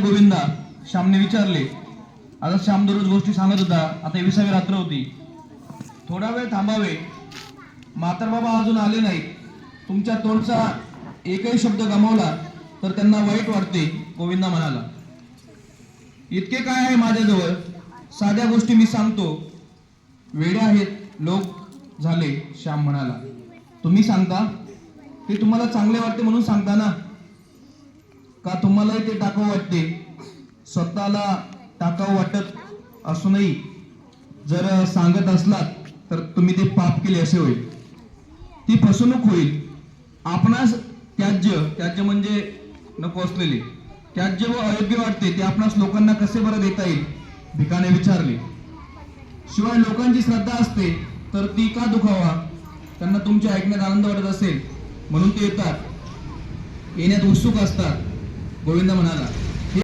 गोविंदा श्यामने विचारले. आता श्याम दररोज गोष्टी सांगत होता. आता विसावी रात्र होती. थोडा वेळ थांबावे. मातर बाबा अजून आले नाहीत. तुमच्या तोंडचा एकही शब्द गमावला तर त्यांना वाईट वाटते गोविंदा म्हणाला. इतके काय आहे माझ्याजवळ? साध्या गोष्टी मी सांगतो. वेडे आहेत लोक झाले श्याम म्हणाला. तुम्ही सांगता? ते तुम्हाला चांगले वाटते म्हणून सांगता ना? का तुम्हालाही ते टाकावं वाटते? स्वतःला टाकावं वाटत असूनही जर सांगत असलात तर तुम्ही ते पाप केले असे होईल. ती फसवणूक होईल. आपणास त्याज्य त्याज्य म्हणजे नको असलेले. त्याज्य व अयोग्य वाटते ते आपणास लोकांना कसे बरं देता येईल? भिकाने विचारले. शिवाय लोकांची श्रद्धा असते तर ती का दुखावा? त्यांना तुमच्या ऐकण्यात आनंद वाटत असेल. म्हणून ते येतात. येण्यात उत्सुक असतात. गोविंद म्हणाला